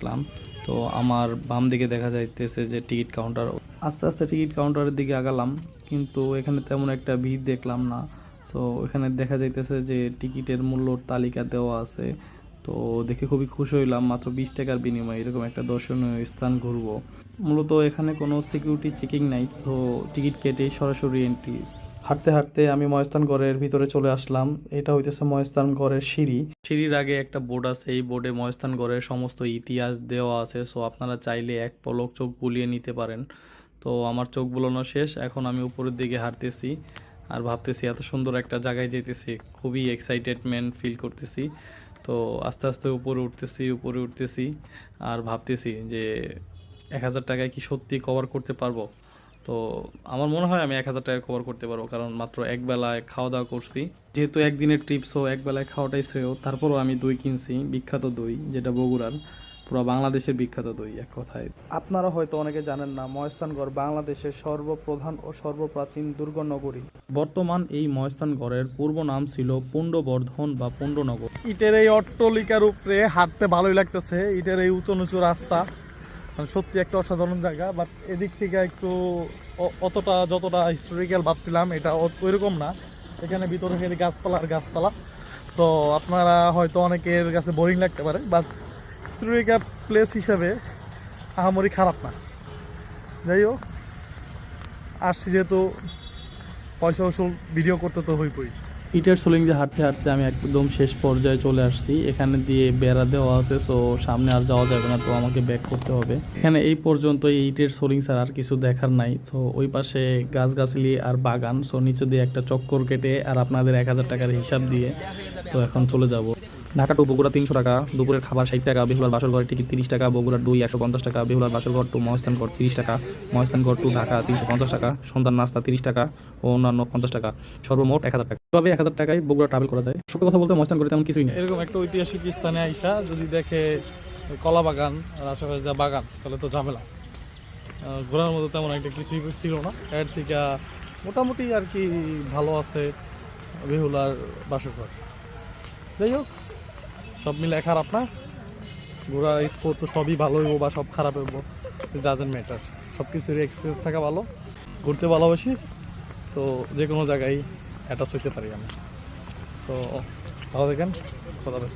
আসলাম। তো আমার বাম দিকে দেখা যাইতেছে যে টিকিট কাউন্টার। আস্তে আস্তে টিকিট কাউন্টারের দিকে আগালাম, কিন্তু এখানে তেমন একটা ভিড় দেখলাম না। তো এখানে দেখা যাইতেছে যে টিকিটের মূল্যর তালিকা দেওয়া আছে। তো দেখে খুবই খুশি হইলাম, মাত্র বিশ টাকার বিনিময়ে এরকম একটা দর্শনীয় স্থান ঘুরবো। মূলত এখানে কোনো সিকিউরিটি চেকিং নাই, তো টিকিট কেটেই সরাসরি এন্ট্রি হাঁটতে হাঁটতে আমি ময়স্তান ঘরের ভিতরে চলে আসলাম। এটা হইতেছে ময়স্তান ঘরের সিঁড়ি। সিঁড়ির আগে একটা বোর্ড আছে, এই বোর্ডে ময়স্তান ঘরের সমস্ত ইতিহাস দেওয়া আছে সো আপনারা চাইলে এক পলক চোখ বুলিয়ে নিতে পারেন। তো আমার চোখ বুলানো শেষ, এখন আমি উপরের দিকে হাঁটতেছি আর ভাবতেছি এত সুন্দর একটা জায়গায় যেতেছি, খুবই এক্সাইটেডমেন্ট ফিল করতেছি। তো আস্তে আস্তে উপরে উঠতেছি উপরে উঠতেছি আর ভাবতেছি যে এক হাজার টাকায় কি সত্যি কভার করতে পারব? তো আমার মনে হয় আমি এক হাজার টাকা কভার করতে পারব কারণ মাত্র এক বেলায় খাওয়া দাওয়া করছি। যেহেতু একদিনের ট্রিপস ও এক বেলায় খাওয়াটাই শ্রেয় তারপরও আমি দই কিনছি বিখ্যাত দই যেটা বগুড়ার পুরো বাংলাদেশের বিখ্যাত দই এক কথায়। আপনারা হয়তো অনেকে জানেন না ময়স্তানগড় বাংলাদেশের সর্বপ্রধান ও সর্বপ্রাচীন দুর্গ নগরী। বর্তমান এই ময়স্তানগড়ের পূর্ব নাম ছিল পুণ্ডবর্ধন বা পুণ্ডনগর। ইটের এই অট্টলিকার উপরে হাঁটতে ভালোই লাগতেছে ইটের এই উঁচু নিচু রাস্তা। সত্যি একটা অসাধারণ জায়গা বাট এদিক থেকে একটু অতটা যতটা হিস্টোরিক্যাল ভাবছিলাম, এটা ওইরকম না। এখানে ভিতরে খালি গাছপালা আর গাছপালা। সো আপনারা হয়তো অনেকের কাছে বোরিং লাগতে পারে বাট হিস্টোরিক্যাল প্লেস হিসাবে আহামরি খারাপ না। যাই হোক, আসছি যেহেতু পয়সা উসুল ভিডিও করতে তো হইবই। ইটের সোলিং দিয়ে হাঁটতে হাঁটতে আমি একদম শেষ পর্যায়ে চলে আসছি। এখানে দিয়ে বেড়া দেওয়া আছে সো সামনে আর যাওয়া যাবে না, তো আমাকে ব্যাক করতে হবে। এখানে এই পর্যন্ত এই ইটের সোলিং ছাড়া আর কিছু দেখার নাই। সো ওই পাশে গাছগাছালি আর বাগান সো নিচে দিয়ে একটা চক্কর কেটে আর আপনাদের এক হাজার টাকার হিসাব দিয়ে তো এখন চলে যাব। ঢাকা টু বগুড়া তিনশো টাকা, দুপুরের খাবার ষাট টাকা, বেহুলার বাসর ঘরের টিকিট তিরিশ টাকা বগুড়ার দুই একশো পঞ্চাশ টাকা, বেহুলার বাসর ঘর টু মহস্তানগড় তিরিশ টাকা মহস্তানগড় টু ঢাকা তিনশো পঞ্চাশ টাকা, সন্ধ্যার নাস্তা তিরিশ টাকা ও অন্যান্য পঞ্চাশ টাকা। সর্বমোট এক হাজার টাকা। তবে এক হাজার টাকায় বগুড়া ট্রাভেল করা যায়? সত্যি কথা বলতে মহস্তান করে তেমন কিছুই নেই। এরকম একটা ঐতিহাসিক স্থানে আইসা যদি দেখে কলা বাগান আর আশেপাশে যা বাগান, তাহলে তো ঝামেলা। ঘোরার মতো তেমন একটা কিছুই ছিল না। এর থেকে মোটামুটি আর কি ভালো আছে বেহুলার বাসরঘর যাই হোক সব মিলে খারাপ না ঘোরা স্পোর্ট তো সবই ভালো হইব বা সব খারাপ হইব ডাজেন্ট ম্যাটার সব কিছুরই এক্সপিরিয়েন্স থাকা ভালো, ঘুরতে ভালোবাসি। সো যে কোনো জায়গায় অ্যাটাচ হইতে পারি আমি। সো ভালো দেখেন হাফেজ।